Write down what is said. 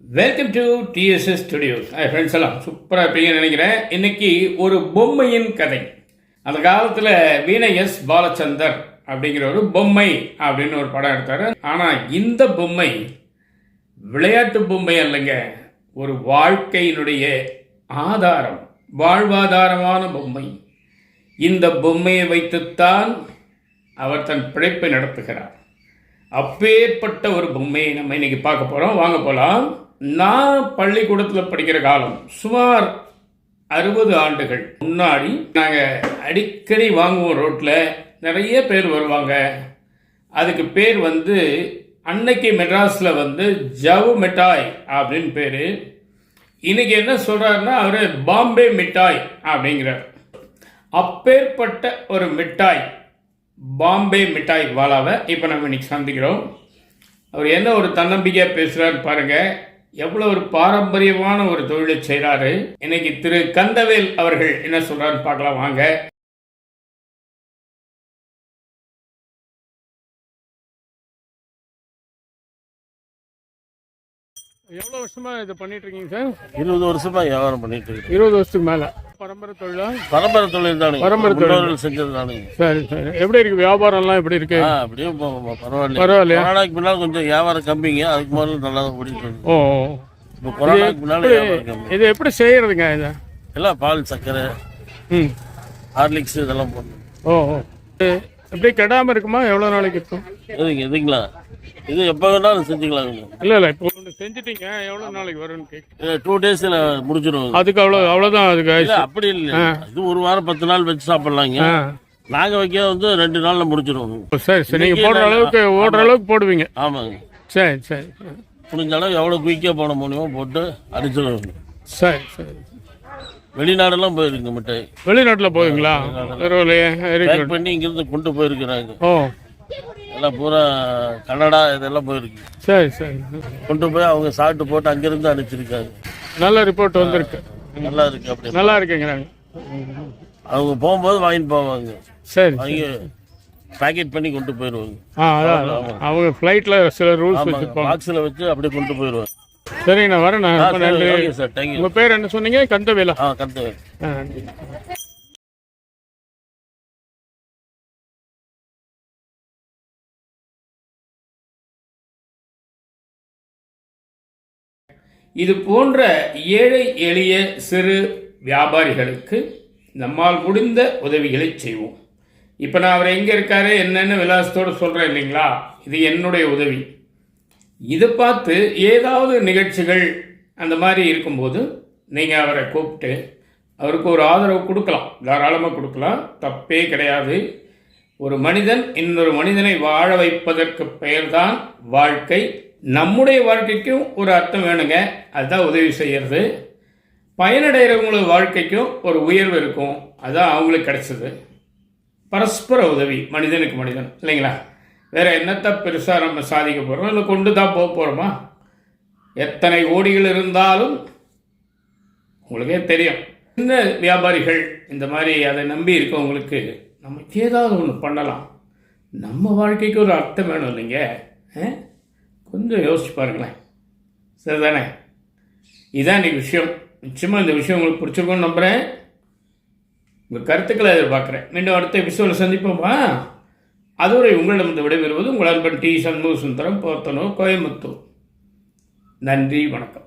Welcome to T S S studios friends எல்லாம். சூப்பராக இருப்பீங்கன்னு நினைக்கிறேன். இன்னைக்கு ஒரு பொம்மையின் கதை. அந்த காலத்தில் வீணை எஸ் பாலச்சந்தர் அப்படிங்கிற ஒரு பொம்மை அப்படின்னு ஒரு படம் எடுத்தார். ஆனால் இந்த பொம்மை விளையாட்டு பொம்மை அல்லங்க. ஒரு வாழ்க்கையினுடைய ஆதாரம் வாழ்வாதாரமான பொம்மை. இந்த பொம்மையை வைத்துத்தான் அவர் தன் பிழைப்பை நடத்துகிறார். அப்பேற்பட்ட ஒரு பொம்மையை நம்ம இன்னைக்கு பார்க்க போகிறோம் வாங்க போகலாம் நான் பள்ளிக்கூடத்தில் படிக்கிற காலம் சுமார் அறுபது ஆண்டுகள். முன்னாடி நாங்கள் அடிக்கடி வாங்குவோம் ரோட்டில் நிறைய பேர் வருவாங்க. அதுக்கு பேர் வந்து அன்னைக்கு மெட்ராஸில் வந்து ஜவு மிட்டாய் அப்படின்னு பேர். இன்னைக்கு என்ன சொல்கிறாருன்னா அவர் பாம்பே மிட்டாய் அப்படிங்கிறார். அப்பேற்பட்ட ஒரு மிட்டாய் பாம்பே மிட்டாய் வாலாவை இப்போ நம்ம இன்னைக்கு சந்திக்கிறோம். அவர் என்ன ஒரு தன்னம்பிக்கையாக பேசுகிறாரு பாருங்கள் எவ்வளோ ஒரு பாரம்பரியமான ஒரு தொழிலை செய்கிறாரு இன்னைக்கு திரு கந்தவேல் அவர்கள் என்ன சொல்றாருன்னு பார்க்கலாம். வாங்க. எவ்வளோ வருஷமா இதை பண்ணிட்டு இருக்கீங்க சார்? இருபது வருஷமா வியாபாரம் பண்ணிட்டு இருக்கேன் இருபது வருஷத்துக்கு மேலே. பரம்பரை தொழிலா? பரம்பரை தொழில் தானுங்க. பரம்பரை தொழில். செஞ்சது தானுங்க. சரி சரி. எப்படி இருக்கு? வியாபாரம்லாம் எப்படி இருக்கு? அப்படியே பரவாயில்ல பரவாயில்லையா? கொரோனாக்கு முன்னால் கொஞ்சம் வியாபாரம் கம்மிங்க. அதுக்கு முதல்ல நல்லா தான் ஓடிட்டு ஓ இப்போ கொரோனாக்கு முன்னால் இது எப்படி செய்யறதுங்க இது? எல்லாம் பால் சர்க்கரை ம். ஹார்லிக்ஸ் இதெல்லாம் போடணும். ஓ ஓ. எப்படி கெடாம இருக்குமா? எவ்வளோ நாளைக்கு இருக்கும்? எதுங்க எதுங்களா இது எப்போ வேணாலும் செஞ்சுக்கலாங்க. இல்லை இல்லை இப்போ ஒன்று செஞ்சுட்டீங்க எவ்வளோ நாளைக்கு வரும்னு கேட்க டூ டேஸில் முடிச்சிடுவோம் அதுக்கு அவ்வளோ அவ்வளோதான் அதுக்கு. அப்படி இல்லை. இது ஒரு வாரம் பத்து நாள் வச்சு சாப்பிட்லாங்க. நாங்கள் வைக்க வந்து ரெண்டு நாளில் முடிச்சிடுவோம் சரி சரி. நீங்கள் போடுற அளவுக்கு ஓடுற அளவுக்கு போடுவீங்க. ஆமாங்க. சரி சரி. முடிஞ்ச அளவு எவ்வளோ குயிக்காக போட முடியுமோ போட்டு அடிச்சிடுவோம் சரி சரி. வெளிநாடெல்லாம் போயிருக்கு மிட்டாய். வெளிநாட்டில் போவீங்களா? பரவாயில்லையே வெரி பேக் குட் பண்ணி இங்கிருந்து கொண்டு போயிருக்கிறாங்க. ஓ. எல்லாம் பூரா கனடா இதெல்லாம் போயிருக்கு. சரி சரி. கொண்டு போய் அவங்க சாப்பிட்டு போட்டு அங்கிருந்து அனுப்பிச்சிருக்காங்க. நல்ல ரிப்போர்ட் வந்திருக்கு. நல்லா இருக்கு அப்படி நல்லா இருக்குங்கிறாங்க அவங்க போகும்போது வாங்கிட்டு போவாங்க. சரி வாங்கி பேக்கெட் பண்ணி கொண்டு போயிடுவாங்க. அவங்க ஃப்ளைட்டில் சில ரூல்ஸ் வச்சுருப்பாங்க. பாக்ஸில் வச்சு அப்படியே கொண்டு போயிடுவாங்க. சரிங்க நான் வரேன். நான் நன்றி. சார் தேங்க்யூ உங்கள் பேர் என்ன சொன்னீங்க? கந்தவேலா. ஆ கத்து இது போன்ற ஏழை எளிய சிறு வியாபாரிகளுக்கு நம்மால் முடிந்த உதவிகளை செய்வோம். இப்போ நான் அவர் எங்கே இருக்காரு என்னென்னு விலாசத்தோடு சொல்கிறேன் இல்லைங்களா? இது என்னுடைய உதவி. இதை பார்த்து ஏதாவது நிகழ்ச்சிகள் அந்த மாதிரி இருக்கும்போது நீங்கள் அவரை கூப்பிட்டு அவருக்கு ஒரு ஆதரவு கொடுக்கலாம். தாராளமாக கொடுக்கலாம். தப்பே கிடையாது. ஒரு மனிதன் இன்னொரு மனிதனை வாழ வைப்பதற்கு பெயர்தான் வாழ்க்கை. நம்முடைய வாழ்க்கைக்கும் ஒரு அர்த்தம் வேணுங்க. அதுதான் உதவி செய்கிறது பயனடைகிறவங்களோட வாழ்க்கைக்கும் ஒரு உயர்வு இருக்கும். அதுதான் அவங்களுக்கு கிடைச்சது. பரஸ்பர உதவி மனிதனுக்கு மனிதன் இல்லைங்களா? வேறு என்னத்தை பெருசாக நம்ம சாதிக்க போகிறோம் இல்லை கொண்டு தான் போக போகிறோமா எத்தனை ஓடிகள் இருந்தாலும் உங்களுக்கே தெரியும். சின்ன வியாபாரிகள் இந்த மாதிரி அதை நம்பி இருக்கவங்களுக்கு நம்ம ஏதாவது ஒன்று பண்ணலாம். நம்ம வாழ்க்கைக்கு ஒரு அர்த்தம் வேணும் இல்லைங்க. ஆ? கொஞ்சம் யோசிச்சு பாருங்களேன். சரிதானே? இதான் இன்றைக்கி விஷயம். நிச்சயமாக இந்த விஷயம் உங்களுக்கு பிடிச்சிருக்கும்னு நம்புகிறேன் உங்கள் கருத்துக்களை எதிர்பார்க்குறேன். மீண்டும் அடுத்த எபிசோடில் சந்திப்போமா? அதுவரை உங்களிடம் இந்த விடைபெறுவது உங்கள் அன்பன் டி சண்முக சுந்தரம் போத்தனூர் கோயம்புத்தூர். நன்றி வணக்கம்.